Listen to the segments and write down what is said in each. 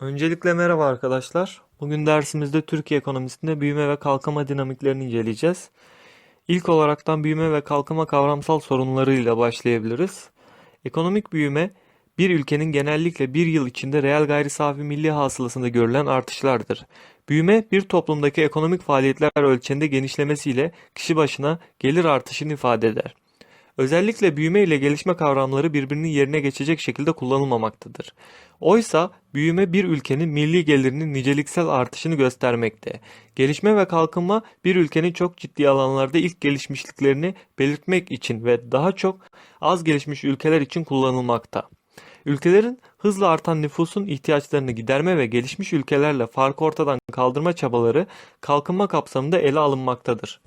Öncelikle merhaba arkadaşlar. Bugün dersimizde Türkiye ekonomisinde büyüme ve kalkınma dinamiklerini inceleyeceğiz. İlk olaraktan büyüme ve kalkınma kavramsal sorunlarıyla başlayabiliriz. Ekonomik büyüme bir ülkenin genellikle bir yıl içinde reel gayri safi milli hasılasında görülen artışlardır. Büyüme bir toplumdaki ekonomik faaliyetler ölçeğinde genişlemesiyle kişi başına gelir artışını ifade eder. Özellikle büyüme ile gelişme kavramları birbirinin yerine geçecek şekilde kullanılmamaktadır. Oysa büyüme bir ülkenin milli gelirinin niceliksel artışını göstermekte. Gelişme ve kalkınma bir ülkenin çok ciddi alanlarda ilk gelişmişliklerini belirtmek için ve daha çok az gelişmiş ülkeler için kullanılmakta. Ülkelerin hızla artan nüfusun ihtiyaçlarını giderme ve gelişmiş ülkelerle farkı ortadan kaldırma çabaları kalkınma kapsamında ele alınmaktadır.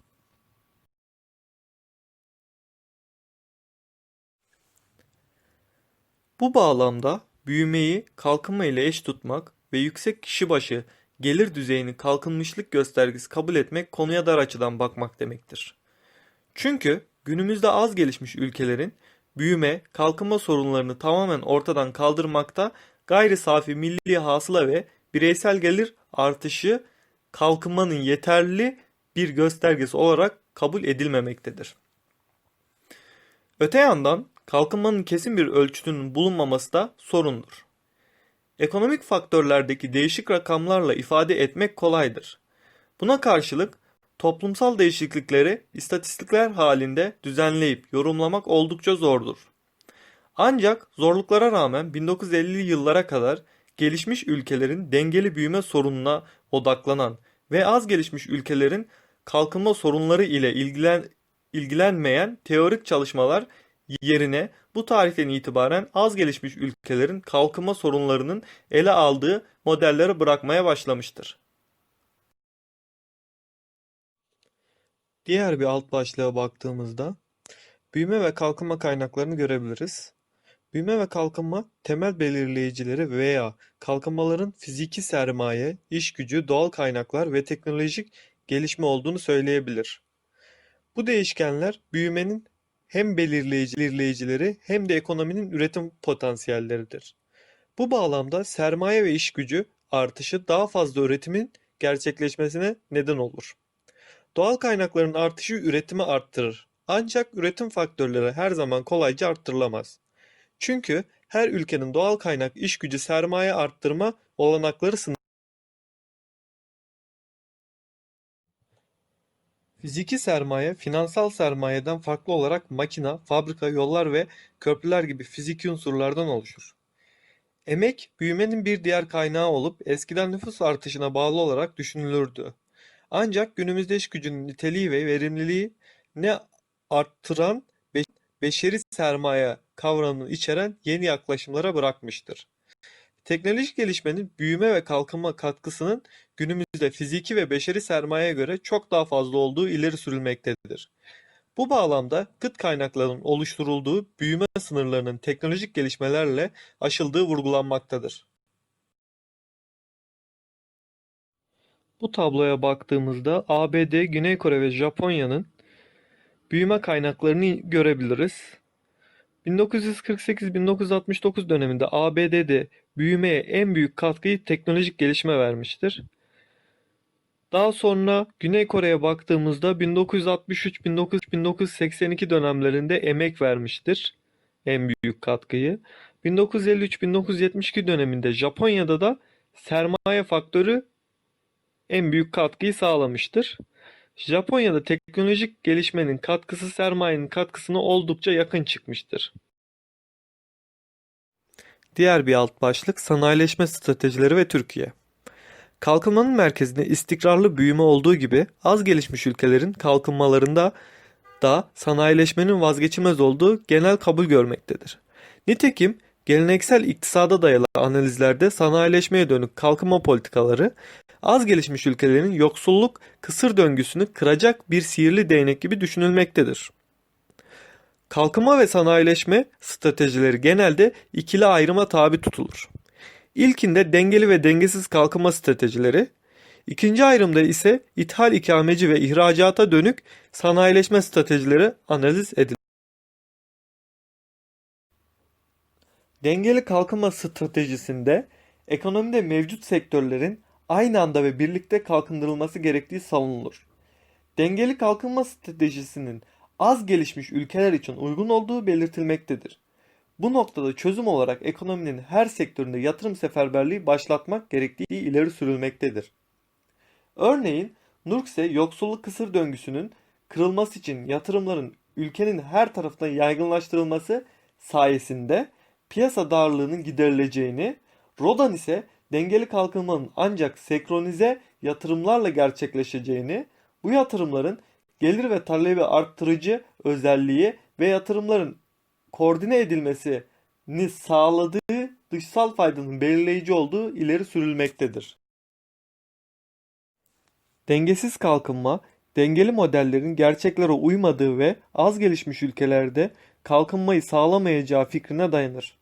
Bu bağlamda büyümeyi kalkınma ile eş tutmak ve yüksek kişi başı gelir düzeyini kalkınmışlık göstergesi kabul etmek konuya dar açıdan bakmak demektir. Çünkü günümüzde az gelişmiş ülkelerin büyüme, kalkınma sorunlarını tamamen ortadan kaldırmakta gayri safi milli hasıla ve bireysel gelir artışı kalkınmanın yeterli bir göstergesi olarak kabul edilmemektedir. Öte yandan kalkınmanın kesin bir ölçütünün bulunmaması da sorundur. Ekonomik faktörlerdeki değişik rakamlarla ifade etmek kolaydır. Buna karşılık toplumsal değişiklikleri istatistikler halinde düzenleyip yorumlamak oldukça zordur. Ancak zorluklara rağmen 1950'li yıllara kadar gelişmiş ülkelerin dengeli büyüme sorununa odaklanan ve az gelişmiş ülkelerin kalkınma sorunları ile ilgilen, ilgilenmeyen teorik çalışmalar yerine bu tarihten itibaren az gelişmiş ülkelerin kalkınma sorunlarının ele aldığı modelleri bırakmaya başlamıştır. Diğer bir alt başlığa baktığımızda büyüme ve kalkınma kaynaklarını görebiliriz. Büyüme ve kalkınma temel belirleyicileri veya kalkınmaların fiziki sermaye, iş gücü, doğal kaynaklar ve teknolojik gelişme olduğunu söyleyebilir. Bu değişkenler büyümenin hem belirleyici, belirleyicileri hem de ekonominin üretim potansiyelleridir. Bu bağlamda sermaye ve iş gücü artışı daha fazla üretimin gerçekleşmesine neden olur. Doğal kaynakların artışı üretimi arttırır. Ancak üretim faktörleri her zaman kolayca arttırılamaz. Çünkü her ülkenin doğal kaynak, iş gücü, sermaye arttırma olanakları sınırlıdır. Fiziki sermaye, finansal sermayeden farklı olarak makina, fabrika, yollar ve köprüler gibi fiziki unsurlardan oluşur. Emek, büyümenin bir diğer kaynağı olup eskiden nüfus artışına bağlı olarak düşünülürdü. Ancak günümüzde iş gücünün niteliği ve verimliliği ne arttıran beşeri sermaye kavramını içeren yeni yaklaşımlara bırakmıştır. Teknolojik gelişmenin büyüme ve kalkınma katkısının günümüzde fiziki ve beşeri sermayeye göre çok daha fazla olduğu ileri sürülmektedir. Bu bağlamda kıt kaynakların oluşturulduğu büyüme sınırlarının teknolojik gelişmelerle aşıldığı vurgulanmaktadır. Bu tabloya baktığımızda ABD, Güney Kore ve Japonya'nın büyüme kaynaklarını görebiliriz. 1948-1969 döneminde ABD'de büyümeye en büyük katkıyı teknolojik gelişme vermiştir. Daha sonra Güney Kore'ye baktığımızda 1963-1982 dönemlerinde emek vermiştir en büyük katkıyı. 1953-1972 döneminde Japonya'da da sermaye faktörü en büyük katkıyı sağlamıştır. Japonya'da teknolojik gelişmenin katkısı sermayenin katkısına oldukça yakın çıkmıştır. Diğer bir alt başlık sanayileşme stratejileri ve Türkiye. Kalkınmanın merkezinde istikrarlı büyüme olduğu gibi az gelişmiş ülkelerin kalkınmalarında da sanayileşmenin vazgeçilmez olduğu genel kabul görmektedir. Nitekim geleneksel iktisada dayalı analizlerde sanayileşmeye dönük kalkınma politikaları az gelişmiş ülkelerin yoksulluk kısır döngüsünü kıracak bir sihirli değnek gibi düşünülmektedir. Kalkınma ve sanayileşme stratejileri genelde ikili ayrıma tabi tutulur. İlkinde dengeli ve dengesiz kalkınma stratejileri, ikinci ayrımda ise ithal ikameci ve ihracata dönük sanayileşme stratejileri analiz edilir. Dengeli kalkınma stratejisinde ekonomide mevcut sektörlerin aynı anda ve birlikte kalkındırılması gerektiği savunulur. Dengeli kalkınma stratejisinin az gelişmiş ülkeler için uygun olduğu belirtilmektedir. Bu noktada çözüm olarak ekonominin her sektöründe yatırım seferberliği başlatmak gerektiği ileri sürülmektedir. Örneğin Nurkse yoksulluk kısır döngüsünün kırılması için yatırımların ülkenin her tarafına yaygınlaştırılması sayesinde piyasa darlığının giderileceğini, Rodan ise dengeli kalkınmanın ancak senkronize yatırımlarla gerçekleşeceğini, bu yatırımların gelir ve talebi arttırıcı özelliği ve yatırımların koordine edilmesini sağladığı dışsal faydanın belirleyici olduğu ileri sürülmektedir. Dengesiz kalkınma, dengeli modellerin gerçeklere uymadığı ve az gelişmiş ülkelerde kalkınmayı sağlamayacağı fikrine dayanır.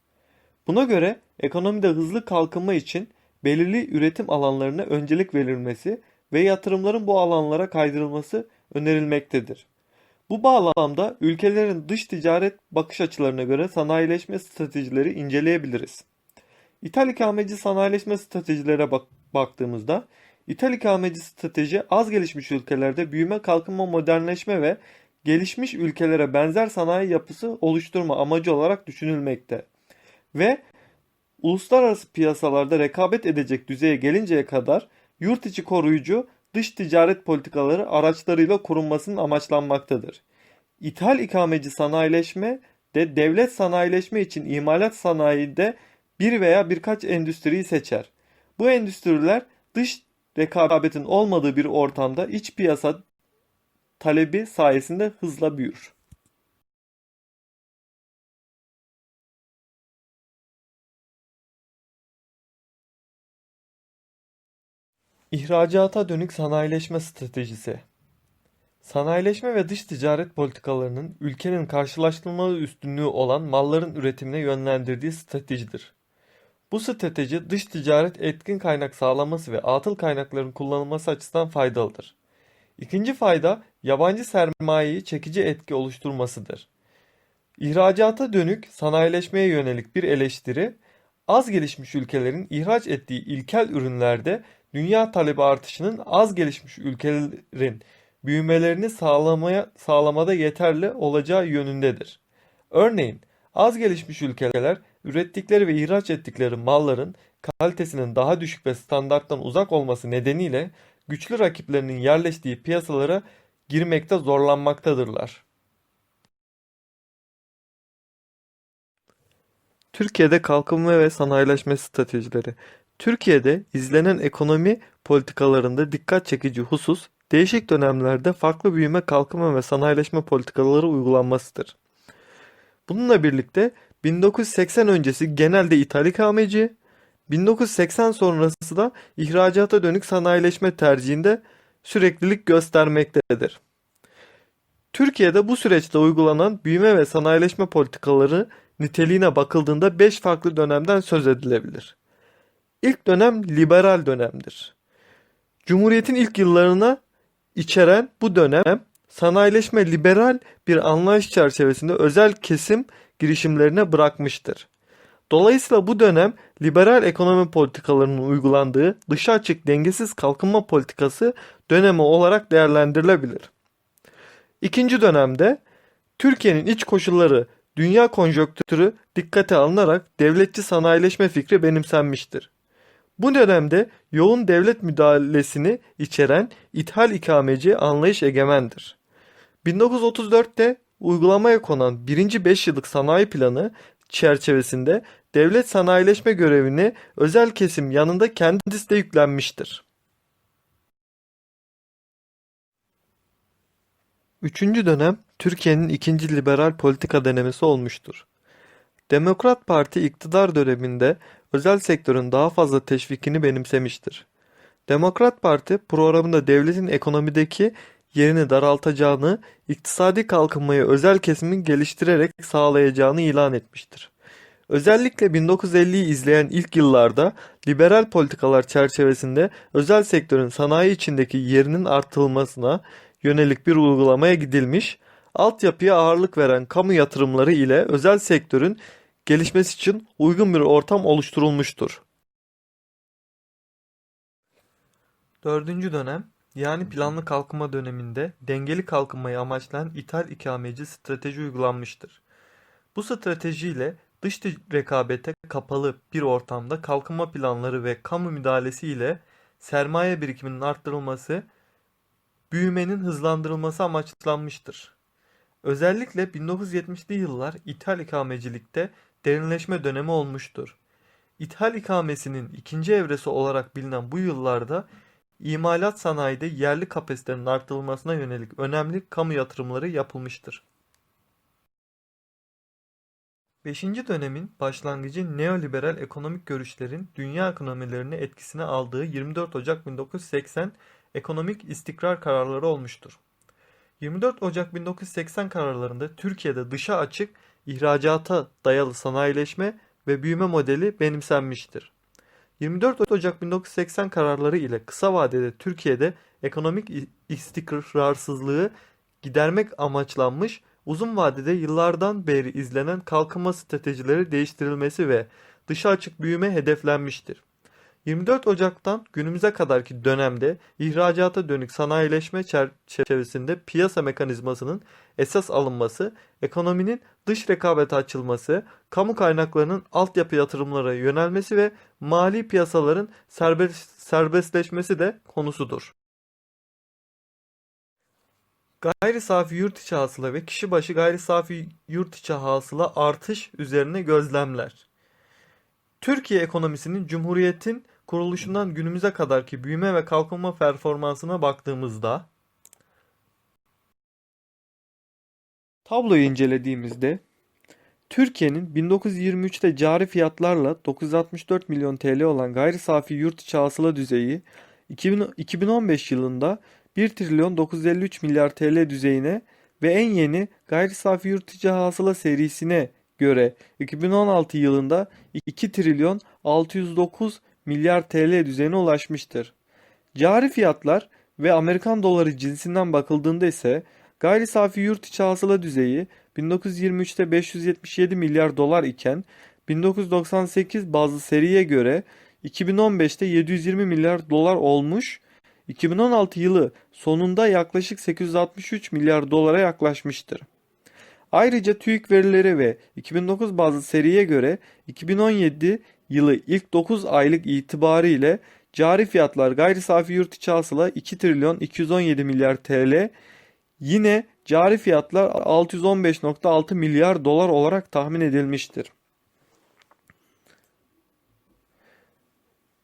Buna göre ekonomide hızlı kalkınma için belirli üretim alanlarına öncelik verilmesi ve yatırımların bu alanlara kaydırılması önerilmektedir. Bu bağlamda ülkelerin dış ticaret bakış açılarına göre sanayileşme stratejileri inceleyebiliriz. İthal ikameci sanayileşme stratejilere bak baktığımızda İthal ikameci strateji az gelişmiş ülkelerde büyüme, kalkınma, modernleşme ve gelişmiş ülkelere benzer sanayi yapısı oluşturma amacı olarak düşünülmekte. Ve uluslararası piyasalarda rekabet edecek düzeye gelinceye kadar yurt içi koruyucu dış ticaret politikaları araçlarıyla korunmasının amaçlanmaktadır. İthal ikameci sanayileşme de devlet sanayileşme için imalat sanayide bir veya birkaç endüstriyi seçer. Bu endüstriler dış rekabetin olmadığı bir ortamda iç piyasa talebi sayesinde hızla büyür. İhracata dönük sanayileşme stratejisi Sanayileşme ve dış ticaret politikalarının ülkenin karşılaştırmalı üstünlüğü olan malların üretimine yönlendirdiği stratejidir. Bu strateji dış ticaret etkin kaynak sağlaması ve atıl kaynakların kullanılması açısından faydalıdır. İkinci fayda yabancı sermayeyi çekici etki oluşturmasıdır. İhracata dönük sanayileşmeye yönelik bir eleştiri, az gelişmiş ülkelerin ihraç ettiği ilkel ürünlerde dünya talebi artışının az gelişmiş ülkelerin büyümelerini sağlamaya, sağlamada yeterli olacağı yönündedir. Örneğin az gelişmiş ülkeler ürettikleri ve ihraç ettikleri malların kalitesinin daha düşük ve standarttan uzak olması nedeniyle güçlü rakiplerinin yerleştiği piyasalara girmekte zorlanmaktadırlar. Türkiye'de kalkınma ve sanayileşme stratejileri. Türkiye'de izlenen ekonomi politikalarında dikkat çekici husus değişik dönemlerde farklı büyüme, kalkınma ve sanayileşme politikaları uygulanmasıdır. Bununla birlikte 1980 öncesi genelde ithal ikameci, 1980 sonrası da ihracata dönük sanayileşme tercihinde süreklilik göstermektedir. Türkiye'de bu süreçte uygulanan büyüme ve sanayileşme politikaları niteliğine bakıldığında 5 farklı dönemden söz edilebilir. İlk dönem liberal dönemdir. Cumhuriyetin ilk yıllarına içeren bu dönem sanayileşme liberal bir anlayış çerçevesinde özel kesim girişimlerine bırakmıştır. Dolayısıyla bu dönem liberal ekonomi politikalarının uygulandığı dışa açık dengesiz kalkınma politikası dönemi olarak değerlendirilebilir. İkinci dönemde Türkiye'nin iç koşulları, dünya konjonktürü dikkate alınarak devletçi sanayileşme fikri benimsenmiştir. Bu dönemde yoğun devlet müdahalesini içeren ithal ikameci anlayış egemendir. 1934'te uygulamaya konan 1. 5 yıllık sanayi planı çerçevesinde devlet sanayileşme görevini özel kesim yanında kendisi de yüklenmiştir. Üçüncü dönem Türkiye'nin ikinci liberal politika denemesi olmuştur. Demokrat Parti iktidar döneminde özel sektörün daha fazla teşvikini benimsemiştir. Demokrat Parti programında devletin ekonomideki yerini daraltacağını, iktisadi kalkınmayı özel kesimin geliştirerek sağlayacağını ilan etmiştir. Özellikle 1950'yi izleyen ilk yıllarda liberal politikalar çerçevesinde özel sektörün sanayi içindeki yerinin artırılmasına yönelik bir uygulamaya gidilmiş, altyapıya ağırlık veren kamu yatırımları ile özel sektörün gelişmesi için uygun bir ortam oluşturulmuştur. Dördüncü dönem yani planlı kalkınma döneminde dengeli kalkınmayı amaçlayan ithal ikameci strateji uygulanmıştır. Bu stratejiyle dış rekabete kapalı bir ortamda kalkınma planları ve kamu müdahalesi ile sermaye birikiminin arttırılması, büyümenin hızlandırılması amaçlanmıştır. Özellikle 1970'li yıllar ithal ikamecilikte derinleşme dönemi olmuştur. İthal ikamesinin ikinci evresi olarak bilinen bu yıllarda imalat sanayide yerli kapasitenin artırılmasına yönelik önemli kamu yatırımları yapılmıştır. Beşinci dönemin başlangıcı neoliberal ekonomik görüşlerin dünya ekonomilerini etkisine aldığı 24 Ocak 1980 ekonomik istikrar kararları olmuştur. 24 Ocak 1980 kararlarında Türkiye'de dışa açık, ihracata dayalı sanayileşme ve büyüme modeli benimsenmiştir. 24 Ocak 1980 kararları ile kısa vadede Türkiye'de ekonomik istikrarsızlığı gidermek amaçlanmış, uzun vadede yıllardan beri izlenen kalkınma stratejileri değiştirilmesi ve dışa açık büyüme hedeflenmiştir. 24 Ocak'tan günümüze kadarki dönemde ihracata dönük sanayileşme çerçevesinde piyasa mekanizmasının esas alınması, ekonominin dış rekabete açılması, kamu kaynaklarının altyapı yatırımlara yönelmesi ve mali piyasaların serbest, serbestleşmesi de konusudur. Gayri safi yurt içi hasıla ve kişi başı gayri safi yurt içi hasıla artış üzerine gözlemler. Türkiye ekonomisinin Cumhuriyet'in kuruluşundan günümüze kadarki büyüme ve kalkınma performansına baktığımızda tabloyu incelediğimizde Türkiye'nin 1923'te cari fiyatlarla 964 milyon TL olan gayri safi yurt içi hasıla düzeyi 2015 yılında 1 trilyon 953 milyar TL düzeyine ve en yeni gayri safi yurt içi hasıla serisine göre 2016 yılında 2 trilyon 609 milyar TL düzeyine ulaşmıştır. Cari fiyatlar ve Amerikan doları cinsinden bakıldığında ise gayri safi yurt içi hasıla düzeyi 1923'te 577 milyar dolar iken 1998 bazı seriye göre 2015'te 720 milyar dolar olmuş, 2016 yılı sonunda yaklaşık 863 milyar dolara yaklaşmıştır. Ayrıca TÜİK verileri ve 2009 bazı seriye göre 2017 yılı ilk 9 aylık itibariyle cari fiyatlar gayri safi yurt içi hasıla 2 trilyon 217 milyar TL yine cari fiyatlar 615.6 milyar dolar olarak tahmin edilmiştir.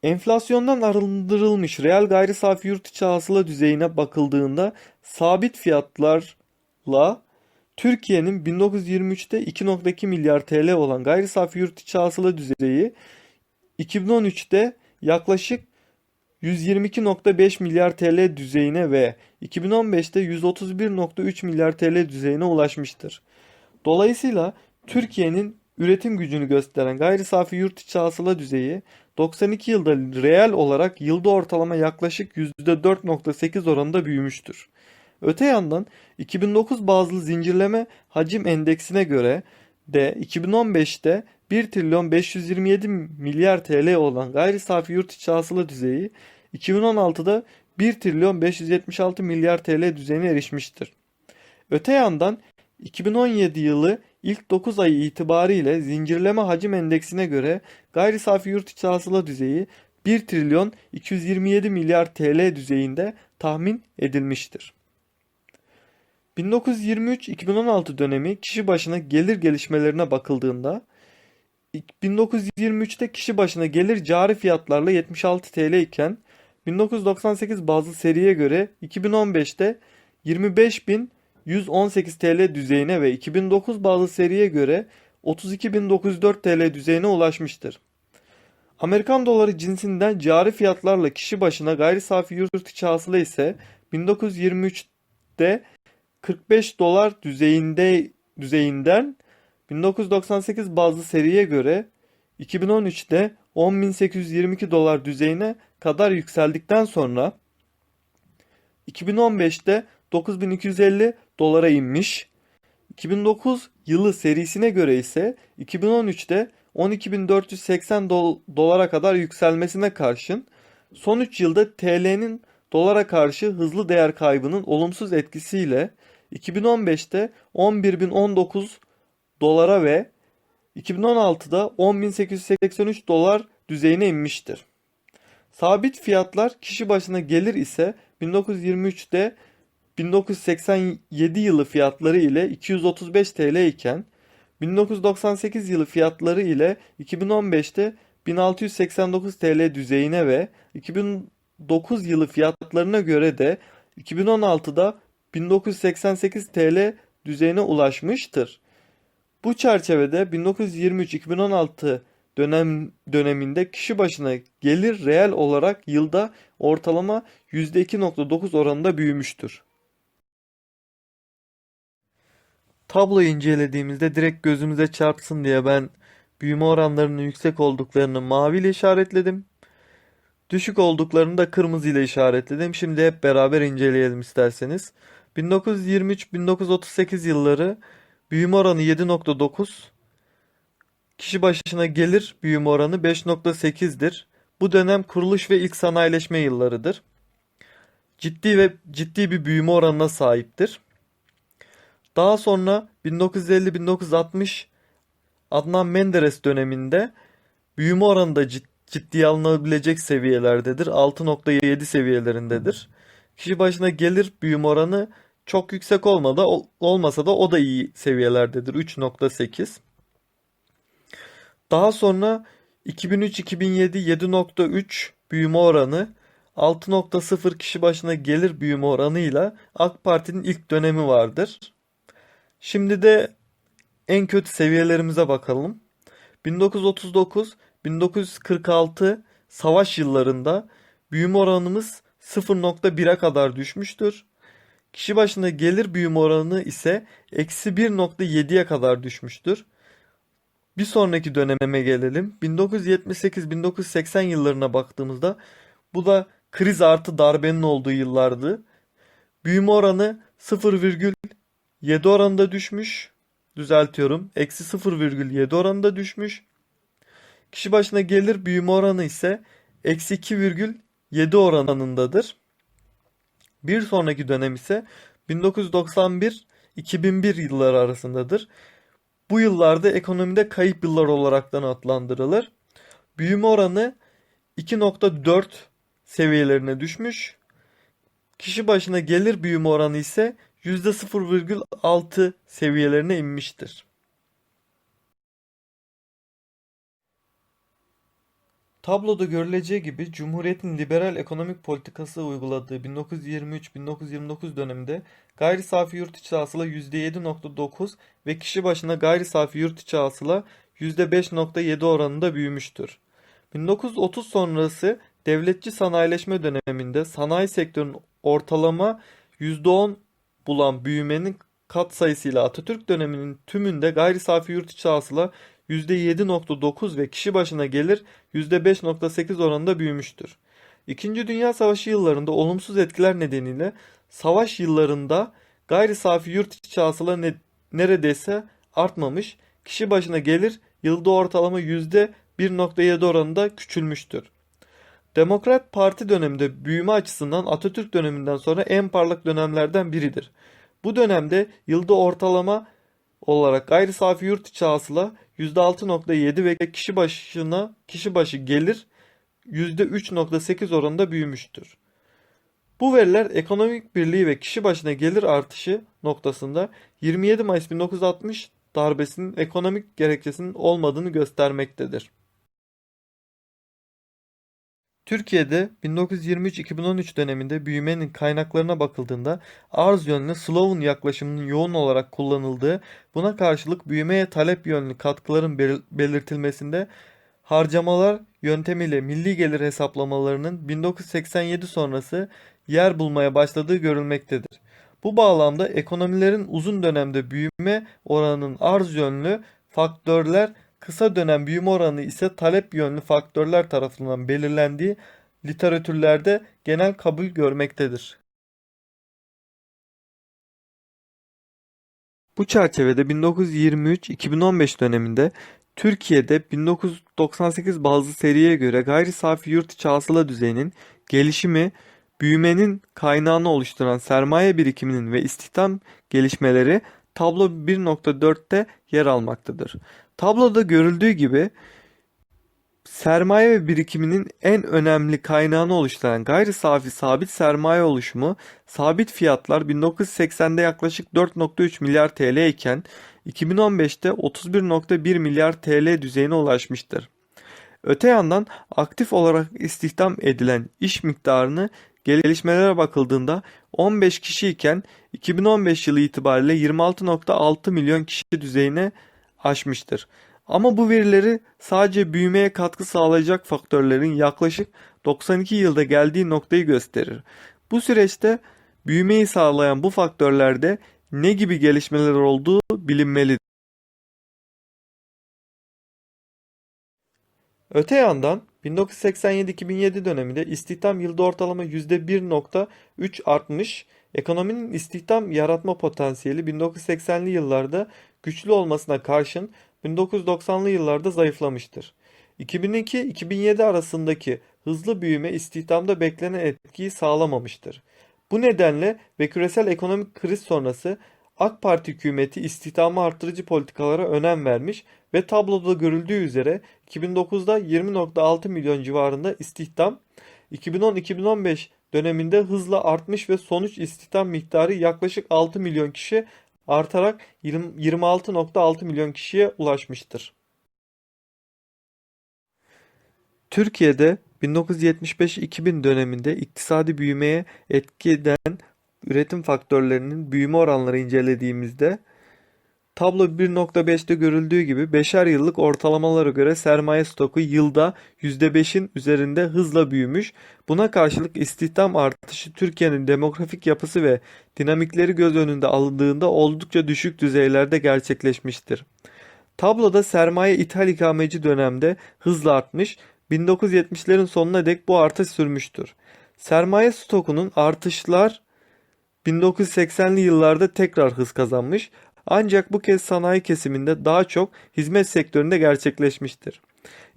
Enflasyondan arındırılmış reel gayri safi yurt içi hasıla düzeyine bakıldığında sabit fiyatlarla Türkiye'nin 1923'te 2.2 milyar TL olan gayri safi yurt içi hasıla düzeyi 2013'te yaklaşık 122.5 milyar TL düzeyine ve 2015'te 131.3 milyar TL düzeyine ulaşmıştır. Dolayısıyla Türkiye'nin üretim gücünü gösteren gayri safi yurt içi hasıla düzeyi 92 yılda reel olarak yılda ortalama yaklaşık %4.8 oranında büyümüştür. Öte yandan 2009 bazlı zincirleme hacim endeksine göre de 2015'te 1 trilyon 527 milyar TL olan gayri safi yurt içi hasıla düzeyi 2016'da 1 trilyon 576 milyar TL düzeyine erişmiştir. Öte yandan 2017 yılı ilk 9 ayı itibariyle zincirleme hacim endeksine göre gayri safi yurt içi hasıla düzeyi 1 trilyon 227 milyar TL düzeyinde tahmin edilmiştir. 1923-2016 dönemi kişi başına gelir gelişmelerine bakıldığında 1923'te kişi başına gelir cari fiyatlarla 76 TL iken 1998 bazı seriye göre 2015'te 25.118 TL düzeyine ve 2009 bazı seriye göre 32.904 TL düzeyine ulaşmıştır. Amerikan doları cinsinden cari fiyatlarla kişi başına gayri safi yurt içi hasıla ise 1923'te 45 dolar düzeyinde düzeyinden 1998 bazlı seriye göre 2013'te 10.822 dolar düzeyine kadar yükseldikten sonra 2015'te 9250 dolara inmiş. 2009 yılı serisine göre ise 2013'te 12.480 dolara kadar yükselmesine karşın son 3 yılda TL'nin dolara karşı hızlı değer kaybının olumsuz etkisiyle 2015'te 11.019 dolara ve 2016'da 10.883 dolar düzeyine inmiştir. Sabit fiyatlar kişi başına gelir ise 1923'te 1987 yılı fiyatları ile 235 TL iken 1998 yılı fiyatları ile 2015'te 1689 TL düzeyine ve 2009 yılı fiyatlarına göre de 2016'da 1988 TL düzeyine ulaşmıştır. Bu çerçevede 1923-2016 dönem döneminde kişi başına gelir reel olarak yılda ortalama %2.9 oranında büyümüştür. Tabloyu incelediğimizde direkt gözümüze çarpsın diye ben büyüme oranlarının yüksek olduklarını mavi ile işaretledim. Düşük olduklarını da kırmızı ile işaretledim. Şimdi hep beraber inceleyelim isterseniz. 1923-1938 yılları büyüme oranı 7.9, kişi başına gelir büyüme oranı 5.8'dir. Bu dönem kuruluş ve ilk sanayileşme yıllarıdır. Ciddi ve ciddi bir büyüme oranına sahiptir. Daha sonra 1950-1960 Adnan Menderes döneminde büyüme oranı da cid- ciddiye alınabilecek seviyelerdedir. 6.7 seviyelerindedir. Kişi başına gelir büyüme oranı çok yüksek olmadı, ol- olmasa da o da iyi seviyelerdedir. 3.8. Daha sonra 2003-2007 7.3 büyüme oranı, 6.0 kişi başına gelir büyüme oranıyla AK Parti'nin ilk dönemi vardır. Şimdi de en kötü seviyelerimize bakalım. 1939-1946 savaş yıllarında büyüme oranımız 0.1'e kadar düşmüştür. Kişi başına gelir büyüme oranı ise eksi 1.7'ye kadar düşmüştür. Bir sonraki döneme gelelim. 1978-1980 yıllarına baktığımızda bu da kriz artı darbenin olduğu yıllardı. Büyüme oranı 0,7 oranında düşmüş. Düzeltiyorum. Eksi 0,7 oranında düşmüş. Kişi başına gelir büyüme oranı ise eksi 2,7 oranındadır. Bir sonraki dönem ise 1991-2001 yılları arasındadır. Bu yıllarda ekonomide kayıp yıllar olaraktan adlandırılır. Büyüme oranı 2.4 seviyelerine düşmüş. Kişi başına gelir büyüme oranı ise %0,6 seviyelerine inmiştir. Tabloda görüleceği gibi Cumhuriyet'in liberal ekonomik politikası uyguladığı 1923-1929 döneminde gayri safi yurt içi hasıla %7.9 ve kişi başına gayri safi yurt içi hasıla %5.7 oranında büyümüştür. 1930 sonrası devletçi sanayileşme döneminde sanayi sektörünün ortalama %10 bulan büyümenin katsayısıyla Atatürk döneminin tümünde gayri safi yurt içi hasıla %7.9 ve kişi başına gelir %5.8 oranında büyümüştür. İkinci Dünya Savaşı yıllarında olumsuz etkiler nedeniyle savaş yıllarında gayri safi yurt içi hasıla ne- neredeyse artmamış, kişi başına gelir yılda ortalama %1.7 oranında küçülmüştür. Demokrat Parti döneminde büyüme açısından Atatürk döneminden sonra en parlak dönemlerden biridir. Bu dönemde yılda ortalama olarak gayri safi yurt içi hasıla %6.7 ve kişi başına kişi başı gelir %3.8 oranında büyümüştür. Bu veriler ekonomik birliği ve kişi başına gelir artışı noktasında 27 Mayıs 1960 darbesinin ekonomik gerekçesinin olmadığını göstermektedir. Türkiye'de 1923-2013 döneminde büyümenin kaynaklarına bakıldığında arz yönlü Sloan yaklaşımının yoğun olarak kullanıldığı, buna karşılık büyümeye talep yönlü katkıların bel- belirtilmesinde harcamalar yöntemiyle milli gelir hesaplamalarının 1987 sonrası yer bulmaya başladığı görülmektedir. Bu bağlamda ekonomilerin uzun dönemde büyüme oranının arz yönlü faktörler Kısa dönem büyüme oranı ise talep yönlü faktörler tarafından belirlendiği literatürlerde genel kabul görmektedir. Bu çerçevede 1923-2015 döneminde Türkiye'de 1998 bazlı seriye göre gayri safi yurt içi hasıla düzeyinin gelişimi büyümenin kaynağını oluşturan sermaye birikiminin ve istihdam gelişmeleri tablo 1.4'te yer almaktadır. Tabloda görüldüğü gibi sermaye ve birikiminin en önemli kaynağını oluşturan gayri safi sabit sermaye oluşumu sabit fiyatlar 1980'de yaklaşık 4.3 milyar TL iken 2015'te 31.1 milyar TL düzeyine ulaşmıştır. Öte yandan aktif olarak istihdam edilen iş miktarını gelişmelere bakıldığında 15 kişi iken 2015 yılı itibariyle 26.6 milyon kişi düzeyine aşmıştır. Ama bu verileri sadece büyümeye katkı sağlayacak faktörlerin yaklaşık 92 yılda geldiği noktayı gösterir. Bu süreçte büyümeyi sağlayan bu faktörlerde ne gibi gelişmeler olduğu bilinmelidir. Öte yandan 1987-2007 döneminde istihdam yılda ortalama %1.3 artmış, ekonominin istihdam yaratma potansiyeli 1980'li yıllarda güçlü olmasına karşın 1990'lı yıllarda zayıflamıştır. 2002-2007 arasındaki hızlı büyüme istihdamda beklenen etkiyi sağlamamıştır. Bu nedenle ve küresel ekonomik kriz sonrası AK Parti hükümeti istihdamı artırıcı politikalara önem vermiş ve tabloda görüldüğü üzere 2009'da 20.6 milyon civarında istihdam, 2010-2015 döneminde hızla artmış ve sonuç istihdam miktarı yaklaşık 6 milyon kişi artarak 26.6 milyon kişiye ulaşmıştır. Türkiye'de 1975-2000 döneminde iktisadi büyümeye etki eden üretim faktörlerinin büyüme oranları incelediğimizde tablo 1.5'te görüldüğü gibi 5'er yıllık ortalamalara göre sermaye stoku yılda %5'in üzerinde hızla büyümüş. Buna karşılık istihdam artışı Türkiye'nin demografik yapısı ve dinamikleri göz önünde alındığında oldukça düşük düzeylerde gerçekleşmiştir. Tabloda sermaye ithal ikameci dönemde hızla artmış, 1970'lerin sonuna dek bu artış sürmüştür. Sermaye stokunun artışlar 1980'li yıllarda tekrar hız kazanmış ancak bu kez sanayi kesiminde daha çok hizmet sektöründe gerçekleşmiştir.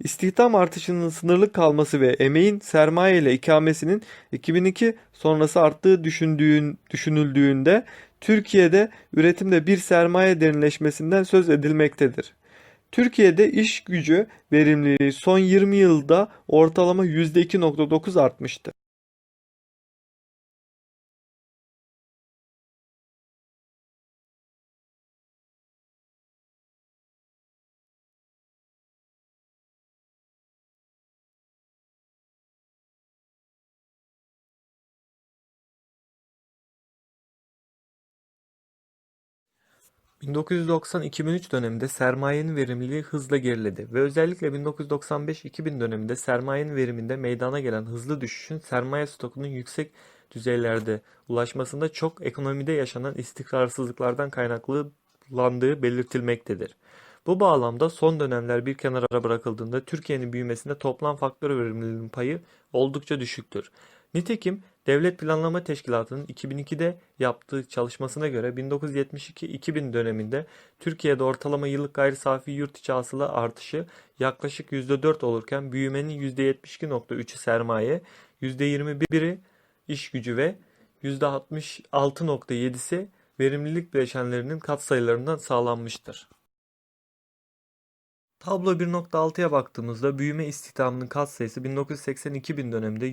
İstihdam artışının sınırlı kalması ve emeğin sermaye ile ikamesinin 2002 sonrası arttığı düşündüğün, düşünüldüğünde Türkiye'de üretimde bir sermaye derinleşmesinden söz edilmektedir. Türkiye'de iş gücü verimliliği son 20 yılda ortalama %2.9 artmıştır. ...1990-2003 döneminde sermayenin verimliliği hızla geriledi ve özellikle 1995-2000 döneminde sermayenin veriminde meydana gelen hızlı düşüşün sermaye stokunun yüksek düzeylerde ulaşmasında çok ekonomide yaşanan istikrarsızlıklardan kaynaklandığı belirtilmektedir. Bu bağlamda son dönemler bir kenara bırakıldığında Türkiye'nin büyümesinde toplam faktör verimliliğinin payı oldukça düşüktür. Nitekim Devlet Planlama Teşkilatı'nın 2002'de yaptığı çalışmasına göre 1972-2000 döneminde Türkiye'de ortalama yıllık gayri safi yurt içi hasıla artışı yaklaşık %4 olurken büyümenin %72.3'ü sermaye, %21'i iş gücü ve %66.7'si verimlilik bileşenlerinin katsayılarından sağlanmıştır. Tablo 1.6'ya baktığımızda büyüme istihdamının katsayısı 1980-2000 döneminde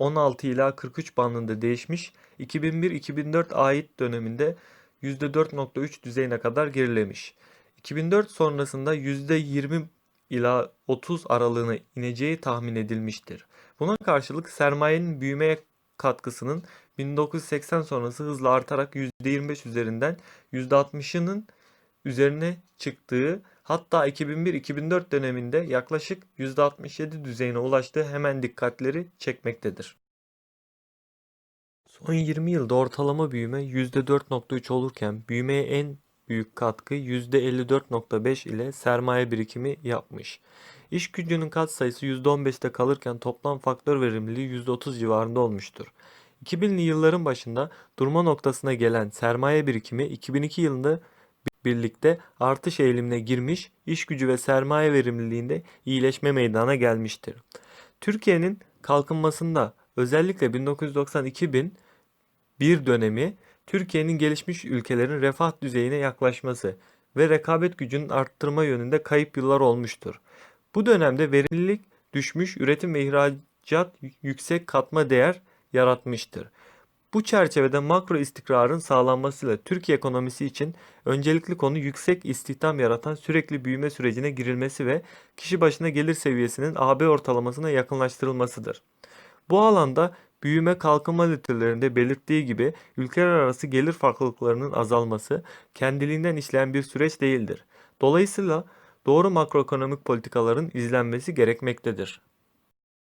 %16 ila 43 bandında değişmiş, 2001-2004 ait döneminde %4.3 düzeyine kadar gerilemiş. 2004 sonrasında %20 ila 30 aralığına ineceği tahmin edilmiştir. Buna karşılık sermayenin büyümeye katkısının 1980 sonrası hızla artarak %25 üzerinden %60'ının üzerine çıktığı hatta 2001-2004 döneminde yaklaşık %67 düzeyine ulaştığı hemen dikkatleri çekmektedir. Son 20 yılda ortalama büyüme %4.3 olurken büyümeye en büyük katkı %54.5 ile sermaye birikimi yapmış. İş gücünün katsayısı %15'te kalırken toplam faktör verimliliği %30 civarında olmuştur. 2000'li yılların başında durma noktasına gelen sermaye birikimi 2002 yılında birlikte artış eğilimine girmiş, iş gücü ve sermaye verimliliğinde iyileşme meydana gelmiştir. Türkiye'nin kalkınmasında özellikle 1990-2001 dönemi Türkiye'nin gelişmiş ülkelerin refah düzeyine yaklaşması ve rekabet gücünün arttırma yönünde kayıp yıllar olmuştur. Bu dönemde verimlilik düşmüş, üretim ve ihracat yüksek katma değer yaratmıştır. Bu çerçevede makro istikrarın sağlanmasıyla Türkiye ekonomisi için öncelikli konu yüksek istihdam yaratan sürekli büyüme sürecine girilmesi ve kişi başına gelir seviyesinin AB ortalamasına yakınlaştırılmasıdır. Bu alanda büyüme kalkınma litelerinde belirttiği gibi ülkeler arası gelir farklılıklarının azalması kendiliğinden işleyen bir süreç değildir. Dolayısıyla doğru makroekonomik politikaların izlenmesi gerekmektedir.